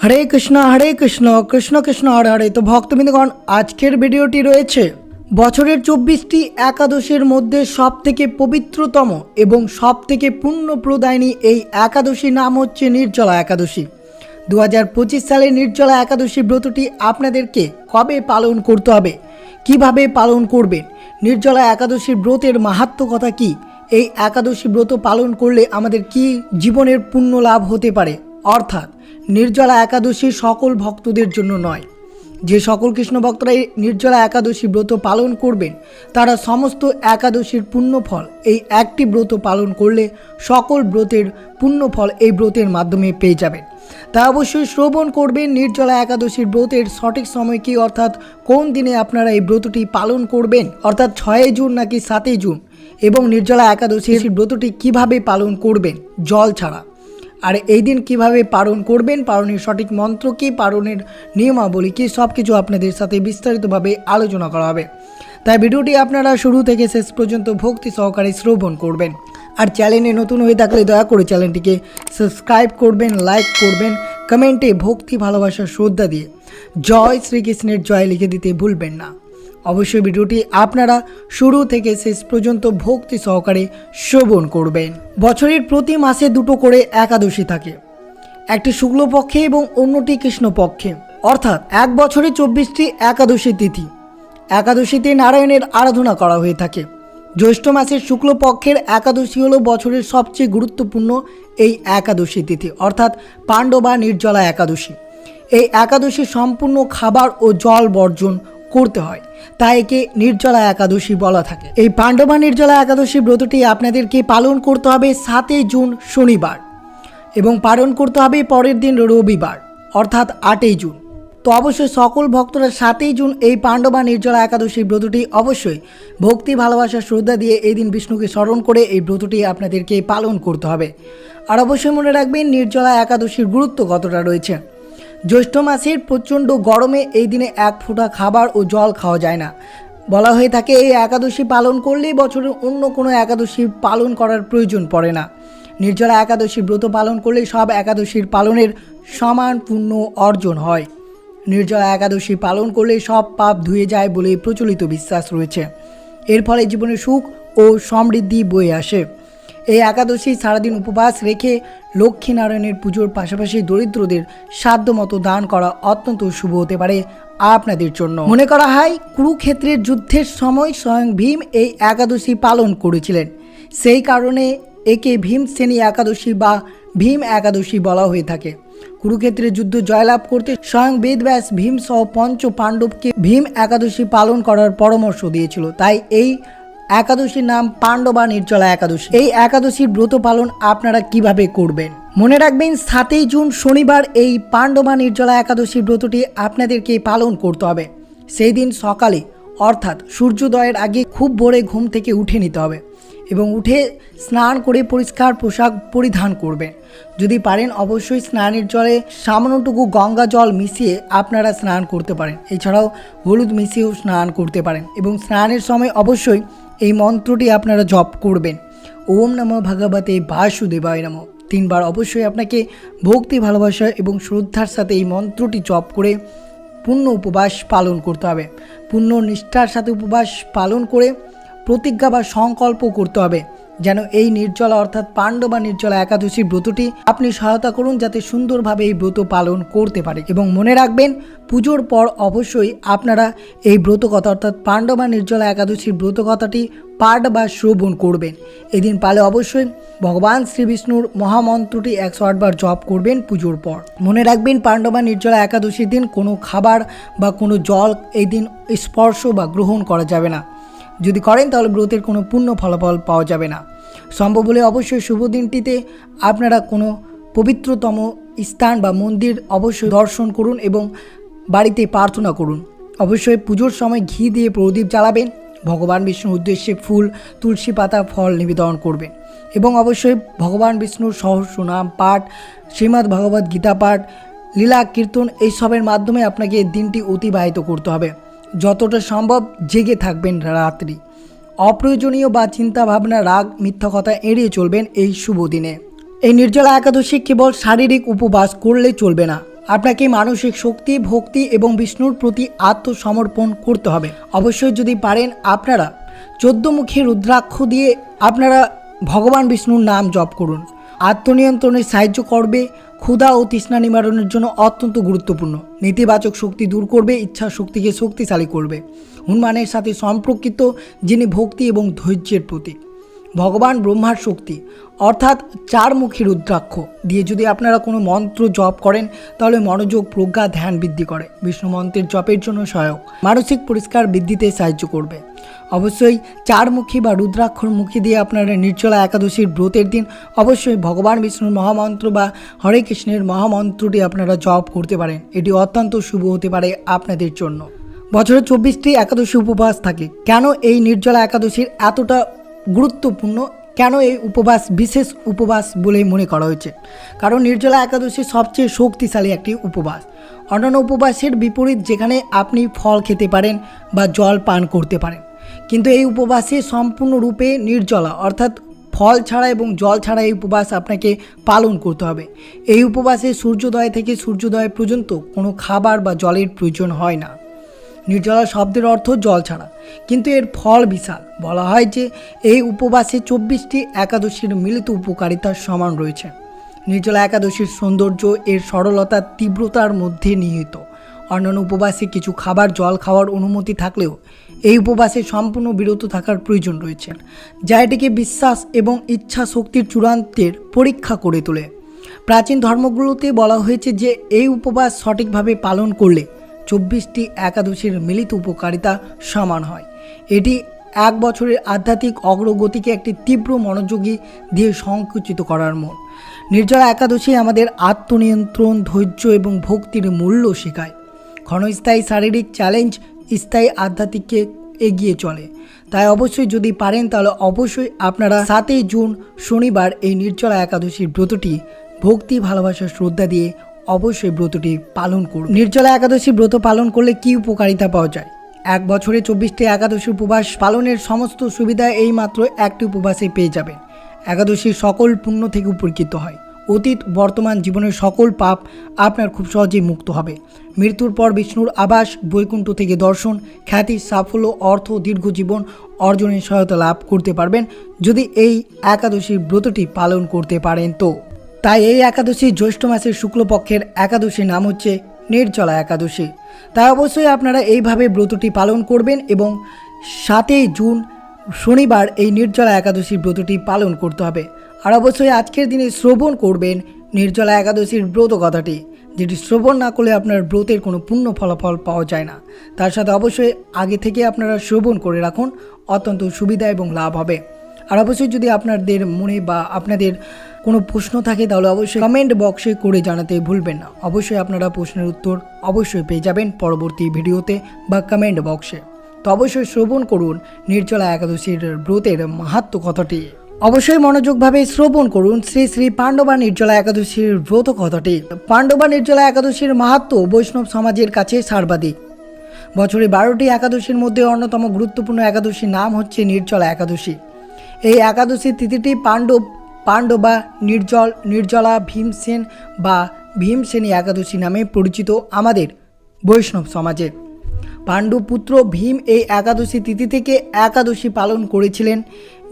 হরে কৃষ্ণ হরে কৃষ্ণ কৃষ্ণ কৃষ্ণ, হরে হরে। তো ভক্তবৃন্দগণ, আজকের ভিডিওটি রয়েছে বছরের চব্বিশটি একাদশীর মধ্যে সব থেকে পবিত্রতম এবং সব থেকে পুণ্য প্রদায়নী এই একাদশীর নাম হচ্ছে নির্জলা একাদশী। দু হাজার পঁচিশ সালে নির্জলা একাদশী ব্রতটি আপনাদেরকে কবে পালন করতে হবে? কীভাবে পালন করবেন নির্জলা একাদশীর ব্রতের মাহাত্ম কথা কি? এই একাদশী ব্রত পালন করলে আমাদের কি জীবনের পুণ্য লাভ হতে পারে? অর্থাৎ নির্জলা একাদশী সকল ভক্তদের জন্য নয়। যে সকল কৃষ্ণ ভক্তরা এই নির্জলা একাদশী ব্রত পালন করবেন, তারা সমস্ত একাদশীর পুণ্যফল এই একটি ব্রত পালন করলে সকল ব্রতের পুণ্যফল এই ব্রতের মাধ্যমে পেয়ে যাবেন। তা অবশ্যই শ্রবণ করবেন নির্জলা একাদশীর ব্রতের সঠিক সময় কি, অর্থাৎ কোন দিনে আপনারা এই ব্রতটি পালন করবেন, অর্থাৎ ছয়ই জুন নাকি সাতই জুন, এবং নির্জলা একাদশীর ব্রতটি কীভাবে পালন করবেন, জল ছাড়া। আর এই দিন কীভাবে পালন করবেন, পালনের সঠিক মন্ত্র কি, পালনের নিয়মাবলী কী সব কিছু আপনাদের সাথে বিস্তারিতভাবে আলোচনা করা হবে। তাই ভিডিওটি আপনারা শুরু থেকে শেষ পর্যন্ত ভক্তি সহকারে শ্রবণ করবেন। আর চ্যানেলে নতুন হয়ে থাকলে দয়া করে চ্যানেলটিকে সাবস্ক্রাইব করবেন, লাইক করবেন, কমেন্টে ভক্তি ভালোবাসা শ্রদ্ধা দিয়ে জয় শ্রীকৃষ্ণের জয় লিখে দিতে ভুলবেন না। অবশ্যই ভিডিওটি আপনারা শুরু থেকে শেষ পর্যন্ত ভক্তি সহকারে শ্রবণ করবেন। বছরের প্রতি মাসে দুটো করে একাদশী থাকে। একটি শুক্লপক্ষে এবং অন্যটি কৃষ্ণপক্ষে। অর্থাৎ এক বছরে চব্বিশটি একাদশী তিথি। একাদশীতে নারায়ণের আরাধনা করা হয়ে থাকে। জ্যৈষ্ঠ মাসের শুক্লপক্ষের একাদশী হলো বছরের সবচেয়ে গুরুত্বপূর্ণ এই একাদশী তিথি, অর্থাৎ পাণ্ডবা নির্জলা একাদশী। এই একাদশী সম্পূর্ণ খাবার ও জল বর্জন করতে হয়। তাই একে নির্জলা একাদশী বলা থাকে। এই পাণ্ডবা নির্জলা একাদশী ব্রতটি আপনাদেরকে পালন করতে হবে সাতই জুন শনিবার এবং পালন করতে হবে পরের দিন রবিবার, অর্থাৎ আটই জুন। তো অবশ্যই সকল ভক্তরা সাতই জুন এই পাণ্ডবা নির্জলা একাদশী ব্রতটি অবশ্যই ভক্তি, ভালোবাসা, শ্রদ্ধা দিয়ে এই দিন বিষ্ণুকে স্মরণ করে এই ব্রতটি আপনাদেরকে পালন করতে হবে। আর অবশ্যই মনে রাখবেন, নির্জলা একাদশীর গুরুত্ব কতটা রয়েছে? জ্যৈষ্ঠ মাসের প্রচণ্ড গরমে এই দিনে এক ফোঁটা খাবার ও জল খাওয়া যায় না। বলা হয়ে থাকে এই একাদশী পালন করলেই বছরের অন্য কোনো একাদশী পালন করার প্রয়োজন পড়ে না। নির্জলা একাদশী ব্রত পালন করলে সব একাদশীর পালনের সমান পুণ্য অর্জন হয়। নির্জলা একাদশী পালন করলে সব পাপ ধুয়ে যায় বলে প্রচলিত বিশ্বাস রয়েছে। এর ফলে জীবনে সুখ ও সমৃদ্ধি বয়ে আসে। এই একাদশী সারাদিন উপবাস রেখে লক্ষ্মীনারায়ণের পুজোর পাশাপাশি দরিদ্রদের সাধ্যমতো দান করা অত্যন্ত শুভ হতে পারে আপনাদের জন্য। মনে করা হয়, কুরুক্ষেত্রের যুদ্ধের সময় স্বয়ং ভীম এই একাদশী পালন করেছিলেন। সেই কারণে একে ভীমসেনী একাদশী বা ভীম একাদশী বলা হয়ে থাকে। কুরুক্ষেত্রের যুদ্ধ জয়লাভ করতে স্বয়ং বেদব্যাস ভীম সহ পঞ্চ পাণ্ডবকে ভীম একাদশী পালন করার পরামর্শ দিয়েছিল। তাই এই একাদশীর নাম পাণ্ডবা নির্জলা একাদশী। এই একাদশীর ব্রত পালন আপনারা কীভাবে করবেন? মনে রাখবেন, সাতই জুন শনিবার এই পাণ্ডবা নির্জলা একাদশী ব্রতটি আপনাদেরকে পালন করতে হবে। সেই দিন সকালে, অর্থাৎ সূর্যোদয়ের আগে খুব ভোরে ঘুম থেকে উঠে নিতে হবে এবং উঠে স্নান করে পরিষ্কার পোশাক পরিধান করবেন। যদি পারেন, অবশ্যই স্নানের জলে সামান্যটুকু গঙ্গা জল মিশিয়ে আপনারা স্নান করতে পারেন। এছাড়াও হলুদ মিশিয়েও স্নান করতে পারেন এবং স্নানের সময় অবশ্যই এই মন্ত্রটি আপনারা জপ করবেন। ওম নম ভগবতে বাসুদেবায় নম। তিনবার অবশ্যই আপনাকে ভক্তি, ভালোবাসা এবং শ্রদ্ধার সাথে এই মন্ত্রটি জপ করে পূর্ণ উপবাস পালন করতে হবে। পূর্ণ নিষ্ঠার সাথে উপবাস পালন করে প্রতিজ্ঞা বা সংকল্প করতে হবে। যেন এই নির্জলা অর্থাৎ পাণ্ডবা নির্জলা একাদশী ব্রতটি আপনি সহায়তা করুন যাতে সুন্দরভাবে এই ব্রত পালন করতে পারে। এবং মনে রাখবেন, পুজোর পর অবশ্যই আপনারা এই ব্রতকথা অর্থাৎ পাণ্ডবা নির্জলা একাদশীর ব্রতকথাটি পাঠ বা শ্রবণ করবেন। এদিন পালে অবশ্যই ভগবান শ্রীবিষ্ণুর মহামন্ত্রটি একশো আটবার জপ করবেন পুজোর পর। মনে রাখবেন, পাণ্ডবা নির্জলা একাদশীর দিন কোনো খাবার বা কোনো জল এই দিন স্পর্শ বা গ্রহণ করা যাবে না। যদি করেন তাহলে ব্রতের কোনো পূর্ণ ফলাফল পাওয়া যাবে না। সম্ভব হলে অবশ্যই শুভ দিনটিতে আপনারা কোনো পবিত্রতম স্থান বা মন্দির অবশ্যই দর্শন করুন এবং বাড়িতে প্রার্থনা করুন। অবশ্যই পুজোর সময় ঘি দিয়ে প্রদীপ জ্বালাবেন, ভগবান বিষ্ণুর উদ্দেশ্যে ফুল, তুলসী পাতা, ফল নিবেদন করবেন এবং অবশ্যই ভগবান বিষ্ণুর সহস্র নাম পাঠ, শ্রীমদ্ ভগবত গীতা পাঠ, লীলা কীর্তন, এইসবের মাধ্যমে আপনাকে দিনটি অতিবাহিত করতে হবে। যতটা সম্ভব জেগে থাকবেন রাত্রি। অপ্রয়োজনীয় বা চিন্তা ভাবনা রাগ, মিথ্যা কথা এড়িয়ে চলবেন এই শুভ দিনে। এই নির্জলা একাদশী কেবল শারীরিক উপবাস করলে চলবে না। আপনাকে মানসিক শক্তি, ভক্তি এবং বিষ্ণুর প্রতি আত্মসমর্পণ করতে হবে। অবশ্যই যদি পারেন আপনারা চোদ্দমুখী রুদ্রাক্ষ দিয়ে আপনারা ভগবান বিষ্ণুর নাম জপ করুন। আত্মনিয়ন্ত্রণে সাহায্য করবে ক্ষুধা ও তৃষ্ণা নিবারণের জন্য অত্যন্ত গুরুত্বপূর্ণ। নেতিবাচক শক্তি দূর করবে, ইচ্ছা শক্তিকে শক্তিশালী করবে। হনুমানের সাথে সম্পর্কিত যিনি ভক্তি এবং ধৈর্যের প্রতীক। ভগবান ব্রহ্মার শক্তি, অর্থাৎ চারমুখী রুদ্রাক্ষ। দিয়ে যদি আপনারা কোনো মন্ত্র জপ করেন, তাহলে মনোযোগ, প্রজ্ঞা, ধ্যান বৃদ্ধি করে। বিষ্ণু মন্ত্রের জপের জন্য সহায়ক। মানসিক পরিষ্কার বৃদ্ধিতে সাহায্য করবে। অবশ্যই চারমুখী বা রুদ্রাক্ষর মুখী দিয়ে আপনারা নির্জলা একাদশীর ব্রতের দিন অবশ্যই ভগবান বিষ্ণুর মহামন্ত্র বা হরে কৃষ্ণের মহামন্ত্রটি আপনারা জপ করতে পারেন। এটি অত্যন্ত শুভ হতে পারে আপনাদের জন্য। বছরে চব্বিশটি একাদশী উপবাস থাকে। কেন এই নির্জলা একাদশীর এতটা গুরুত্বপূর্ণ কেন এই উপবাস, বিশেষ উপবাস বলে মনে করা হয়েছে। কারণ নির্জলা একাদশী সবচেয়ে শক্তিশালী একটি উপবাস। অন্যান্য উপবাসের বিপরীত যেখানে আপনি ফল খেতে পারেন বা জল পান করতে পারেন। কিন্তু এই উপবাসে সম্পূর্ণরূপে নির্জলা, অর্থাৎ ফল ছাড়া এবং জল ছাড়া এই উপবাস আপনাকে পালন করতে হবে। এই উপবাসে সূর্যোদয় থেকে সূর্যোদয় পর্যন্ত কোনো খাবার বা জলের প্রয়োজন হয় না। নির্জলা শব্দের অর্থ জল ছাড়া। কিন্তু এর ফল বিশাল। বলা হয় যে এই উপবাসে চব্বিশটি একাদশীর মিলিত উপকারিতার সমান রয়েছে। নির্জলা একাদশীর সৌন্দর্য, এর সরলতার তীব্রতার মধ্যে নিহিত। অন্যান্য উপবাসে কিছু খাবার জল খাওয়ার অনুমতি থাকলেও এই উপবাসে সম্পূর্ণ বিরত থাকার প্রয়োজন রয়েছে, যা এটিকে বিশ্বাস এবং ইচ্ছা শক্তির চূড়ান্তের পরীক্ষা করে তোলে। প্রাচীন ধর্মগুলোতে বলা হয়েছে যে এই উপবাস সঠিকভাবে পালন করলে চব্বিশটি একাদশীর মিলিত উপকারিতা সমান হয়। এটি এক বছরের আধ্যাত্মিক অগ্রগতিকে একটি তীব্র মনোযোগী দিয়ে সংকুচিত করার মন নির্জলা একাদশী আমাদের আত্মনিয়ন্ত্রণ, ধৈর্য এবং ভক্তির মূল্য শেখায়। ক্ষণস্থায়ী শারীরিক চ্যালেঞ্জ স্থায়ী আধ্যাত্মিককে এগিয়ে চলে। তাই অবশ্যই যদি পারেন, তাহলে অবশ্যই আপনারা সাতই জুন শনিবার এই নির্জলা একাদশীর ব্রতটি ভক্তি, ভালোবাসা, শ্রদ্ধা দিয়ে অবশ্যই ব্রতটি পালন করুন। নির্জলা একাদশী ব্রত পালন করলে কি উপকারিতা পাওয়া যায়? এক বছরে চব্বিশটি একাদশী উপবাস পালনের সমস্ত সুবিধা এই মাত্র একটি উপবাসে পেয়ে যাবেন। একাদশীর সকল পুণ্য থেকে উপকৃত হয়। অতীত, বর্তমান জীবনের সকল পাপ আপনার খুব সহজেই মুক্ত হবে। মৃত্যুর পর বিষ্ণুর আবাস, বৈকুণ্ঠ থেকে দর্শন, খ্যাতি, সাফল্য, অর্থ, দীর্ঘ জীবন অর্জনের সহায়তা লাভ করতে পারবেন। যদি এই একাদশীর ব্রতটি পালন করতে পারেন তো। তাই এই একাদশী জ্যৈষ্ঠ মাসের শুক্লপক্ষের একাদশীর নাম হচ্ছে নির্জলা একাদশী। তাই অবশ্যই আপনারা এইভাবে ব্রতটি পালন করবেন এবং সাতই জুন শনিবার এই নির্জলা একাদশীর ব্রতটি পালন করতে হবে। আর অবশ্যই আজকের দিনে শ্রবণ করবেন নির্জলা একাদশীর ব্রত কথাটি, যেটি শ্রবণ না করলে আপনার ব্রতের কোনো পূর্ণ ফলাফল পাওয়া যায় না। তার সাথে অবশ্যই আগে থেকে আপনারা শ্রবণ করে রাখুন, অত্যন্ত সুবিধা এবং লাভ হবে। আর অবশ্যই যদি আপনাদের মনে বা আপনাদের কোনো প্রশ্ন থাকে, তাহলে অবশ্যই কমেন্ট বক্সে করে জানাতে ভুলবেন না। অবশ্যই আপনারা প্রশ্নের উত্তর অবশ্যই পেয়ে যাবেন পরবর্তী ভিডিওতে বা কমেন্ট বক্সে তো অবশ্যই শ্রবণ করুন নির্জলা একাদশীর ব্রতের মাহাত্ম কথাটি। অবশ্যই মনোযোগভাবে শ্রবণ করুন শ্রী শ্রী পাণ্ডবা নির্জলা একাদশীর ব্রত কথাটি। পাণ্ডবা নির্জলা একাদশীর মাহাত্ম বৈষ্ণব সমাজের কাছে সর্বাধিক। বছরে বারোটি একাদশীর মধ্যে অন্যতম গুরুত্বপূর্ণ একাদশীর নাম হচ্ছে নির্জলা একাদশী। এই একাদশী তিথিটি পাণ্ডব, পাণ্ডবা, নির্জল, নির্জলা, ভীমসেন বা ভীমসেনী একাদশী নামে পরিচিত আমাদের বৈষ্ণব সমাজে। পাণ্ডুপুত্র ভীম এই একাদশী তিথি থেকে একাদশী পালন করেছিলেন।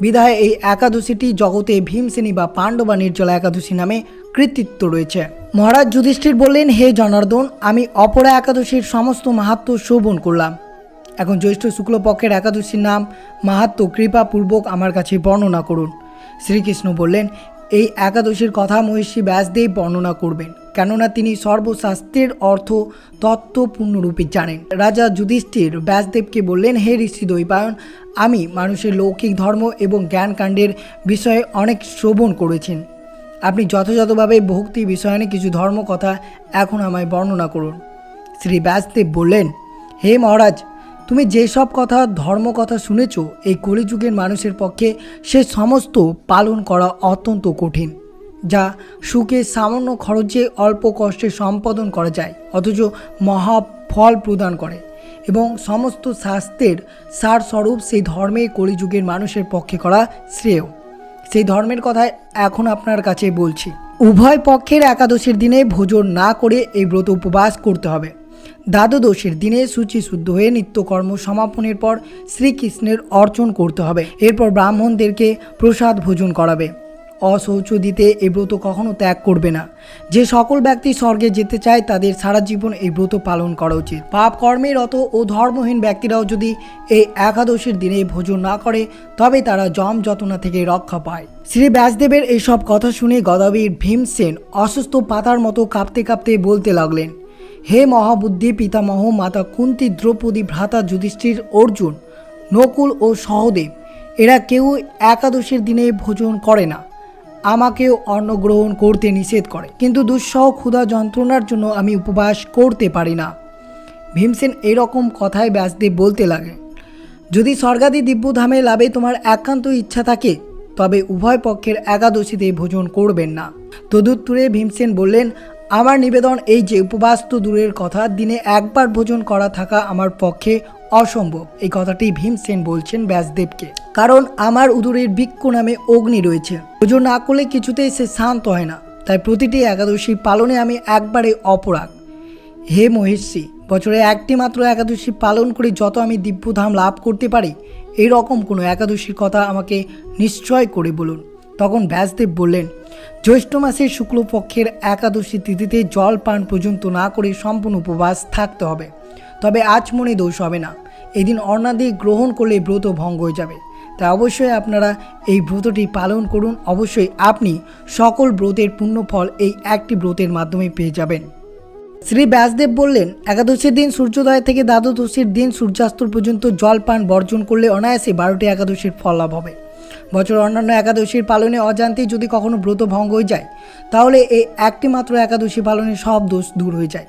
বিধায় এই একাদশীটি জগতে ভীমসেনী বা পাণ্ডবা নির্জলা একাদশী নামে কৃতিত্ব রয়েছে। মহারাজ যুধিষ্ঠির বললেন, হে জনার্দন, আমি অপরা একাদশীর সমস্ত মাহাত্ম শোভন করলাম। এখন জ্যৈষ্ঠ শুক্লপক্ষের একাদশীর নাম মাহাত্ম কৃপাপূর্বক আমার কাছে বর্ণনা করুন। শ্রীকৃষ্ণ বললেন, এই একাদশীর কথা মহিষী ব্যাসদেব বর্ণনা করবেন, কেননা তিনি সর্বশাস্ত্রের অর্থ তত্ত্ব পূর্ণরূপে জানেন। রাজা যুধিষ্ঠির ব্যাসদেবকে বললেন, হে ঋষি দৈপায়ন আমি মানুষের লৌকিক ধর্ম এবং জ্ঞানকাণ্ডের বিষয়ে অনেক শ্রবণ করেছেন। আপনি যথাযথভাবে ভক্তি বিষয়ানে কিছু ধর্ম কথা এখন আমায় বর্ণনা করুন। শ্রী ব্যাসদেব বললেন, হে মহারাজ তুমি যেসব কথা, ধর্ম কথা শুনেছ, এই কলিযুগের মানুষের পক্ষে সে সমস্ত পালন করা অত্যন্ত কঠিন, যা সুখে সামান্য খরচে অল্প কষ্টে সম্পাদন করা যায়, অথচ মহা ফল প্রদান করে এবং সমস্ত শাস্ত্রের সারস্বরূপ সেই ধর্মে কলিযুগের মানুষের পক্ষে করা শ্রেয়। সেই ধর্মের কথা এখন আপনার কাছে বলছি। উভয় পক্ষের একাদশীর দিনে ভোজন না করে এই ব্রত উপবাস করতে হবে। দ্বাদশীর দিনে সূচি শুদ্ধ হয়ে নিত্যকর্ম সমাপনের পর শ্রীকৃষ্ণের অর্চন করতে হবে। এরপর ব্রাহ্মণদেরকে প্রসাদ ভোজন করাবে। অশৌচ দিতে এই ব্রত কখনো ত্যাগ করবে না। যে সকল ব্যক্তি স্বর্গে যেতে চায়, তাদের সারা জীবন এই ব্রত পালন করা উচিত। পাপ কর্মে রত ও ধর্মহীন ব্যক্তিরাও যদি এই একাদশীর দিনে ভোজন না করে, তবে তারা জম যতনা থেকে রক্ষা পায়। শ্রী ব্যাসদেবের এইসব কথা শুনে গদাবীর ভীমসেন অসুস্থ পাতার মতো কাঁপতে কাঁপতে বলতে লাগলেন হে মহাবুদ্ধি পিতামহ মাতা কুন্তি দ্রৌপদী ভ্রাতা যুধিষ্ঠির অর্জুন, নকুল ও সহদেব, এরা কেউ একাদশীর দিনে ভোজন করে না। আমাকেও অন্ন গ্রহণ করতে নিষেধ করে। কিন্তু দুঃসহ ক্ষুধা যন্ত্রণার জন্য আমি উপবাস করতে পারি না। ভীমসেন এরকম কথায় ব্যাসদেব বলতে লাগে যদি স্বর্গাদি দিব্যধামে লাভে তোমার একান্ত ইচ্ছা থাকে, তবে উভয় পক্ষের একাদশীতে ভোজন করবেন না। তদুত্তরে ভীমসেন বললেন আমার নিবেদন এই যে, উপবাস তো দূরের কথা, দিনে একবার ভোজন করা থাকা আমার পক্ষে অসম্ভব। এই কথাটি ভীমসেন বলছেন ব্যাসদেবকে। কারণ আমার উদরের বৃক্ষ নামে অগ্নি রয়েছে। ভোজন না করলে কিছুতেই সে শান্ত হয় না। তাই প্রতিটি একাদশী পালনে আমি একবারে অপরাগ। হে মহেশ্বী বছরে একটি মাত্র একাদশী পালন করে যত আমি দিব্যধাম লাভ করতে পারি এই রকম কোনো একাদশীর কথা আমাকে নিশ্চয় করে বলুন। তখন ব্যাসদেব বললেন জ্যৈষ্ঠ মাসের শুক্লপক্ষের একাদশী তিথিতে জল পান পর্যন্ত না করে সম্পূর্ণ উপবাস থাকতে হবে। তবে আজ মনে দোষ হবে না। এদিন অর্ণাদি গ্রহণ করলে ব্রত ভঙ্গ হয়ে যাবে। তাই অবশ্যই আপনারা এই ব্রতটি পালন করুন। অবশ্যই আপনি সকল ব্রতের পূর্ণ ফল এই একটি ব্রতের মাধ্যমে পেয়ে যাবেন। শ্রী ব্যাসদেব বললেন, একাদশীর দিন সূর্যোদয় থেকে দ্বাদশীর দিন সূর্যাস্ত পর্যন্ত জল পান বর্জন করলে অনায়াসে বারোটি একাদশীর ফল লাভ হবে। বছর অন্যান্য একাদশীর পালনে অজান্তেই যদি কখনো ব্রত ভঙ্গ হয়ে যায়, তাহলে এই একটি মাত্র একাদশী পালনে সব দোষ দূর হয়ে যায়।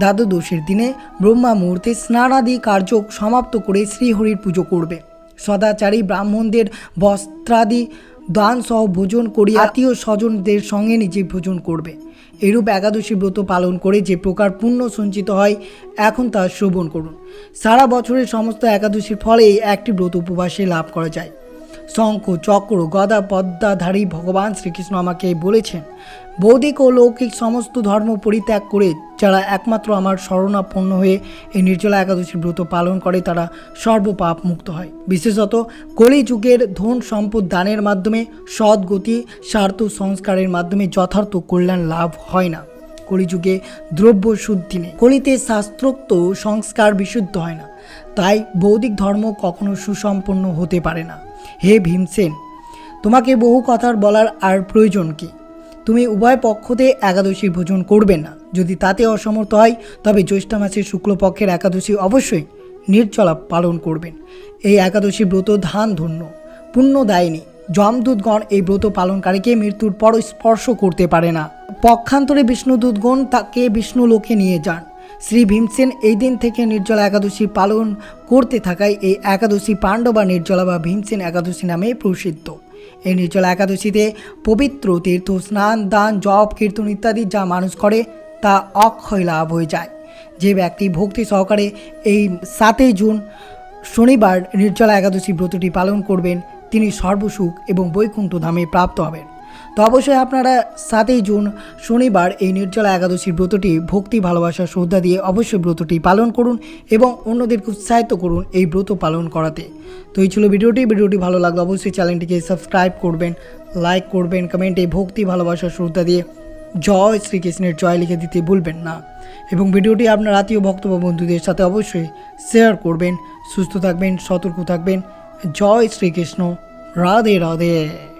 দ্বাদশীর দিনে ব্রহ্মা মুহূর্তে স্নানাদি কার্য সমাপ্ত করে শ্রীহরির পুজো করবে। সদাচারী ব্রাহ্মণদের বস্ত্রাদি দান সহ ভোজন করি আত্মীয় স্বজনদের সঙ্গে নিজে ভোজন করবে। এরূপ একাদশী ব্রত পালন করে যে প্রকার পুণ্য সঞ্চিত হয়, এখন তা শ্রবণ করুন। সারা বছরের সমস্ত একাদশীর ফলে একটি ব্রত উপবাসে লাভ করা যায়। শঙ্খ, চক্র, গদা পদ্মাধারী ভগবান শ্রীকৃষ্ণ আমাকে বলেছেন, বৌদ্ধিক ও লৌকিক সমস্ত ধর্ম পরিত্যাগ করে যারা একমাত্র আমার শরণাপন্ন হয়ে এই নির্জলা একাদশী ব্রত পালন করে, তারা সর্বপাপ মুক্ত হয়। বিশেষত কলিযুগের ধন সম্পদ দানের মাধ্যমে, সদ্গতি, স্বার্থ সংস্কারের মাধ্যমে যথার্থ কল্যাণ লাভ হয় না। কলিযুগে দ্রব্য শুদ্ধি নেই। কলিতে শাস্ত্রোক্ত সংস্কার বিশুদ্ধ হয় না। তাই বৌদ্ধিক ধর্ম কখনো সুসম্পন্ন হতে পারে না। হে ভীমসেন, তোমাকে বহু কথার বলার আর প্রয়োজন কি? তুমি উভয় পক্ষতে একাদশী ভোজন করবে না। যদি তাতে অসমর্থ হয়, তবে জ্যৈষ্ঠ মাসের শুক্লপক্ষের একাদশী অবশ্যই নির্জলা পালন করবেন। এই একাদশী ব্রত ধান ধন্য পুণ্যদায়িনী যমদূতগণ এই ব্রত পালনকারীকে মৃত্যুর পর স্পর্শ করতে পারে না। পক্ষান্তরে বিষ্ণুদূতগণ তাকে বিষ্ণু লোকে নিয়ে যান। শ্রী ভীমসেন এই দিন থেকে নির্জলা একাদশী পালন করতে থাকায় এই একাদশী পাণ্ডবা নির্জলা বা ভীমসেন একাদশী নামে প্রসিদ্ধ। এই নির্জলা একাদশীতে পবিত্র তীর্থ, স্নান, দান, জপ, কীর্তন ইত্যাদি যা মানুষ করে তা অক্ষয় লাভ হয়ে যায়। যে ব্যক্তি ভক্তি সহকারে এই সাতই জুন শনিবার নির্জলা একাদশী ব্রতটি পালন করবেন, তিনি সর্বসুখ এবং বৈকুণ্ঠ ধামে প্রাপ্ত হবেন। তো অবশ্যই আপনারা সাতই জুন, শনিবার এই নির্জলা একাদশীর ব্রতটি ভক্তি, ভালোবাসা, শ্রদ্ধা দিয়ে অবশ্যই ব্রতটি পালন করুন এবং অন্যদেরকে উৎসাহিত করুন এই ব্রত পালন করাতে। তো এই ছিল ভিডিওটি। ভিডিওটি ভালো লাগলে অবশ্যই চ্যানেলটিকে সাবস্ক্রাইব করবেন, লাইক করবেন, কমেন্টে ভক্তি, ভালোবাসা, শ্রদ্ধা দিয়ে জয় শ্রীকৃষ্ণের জয় লিখে দিতে ভুলবেন না। এবং ভিডিওটি আপনার আত্মীয়, ভক্ত বা বন্ধুদের সাথে অবশ্যই শেয়ার করবেন। সুস্থ থাকবেন, সতর্ক থাকবেন। জয় শ্রীকৃষ্ণ। রাধে রাধে।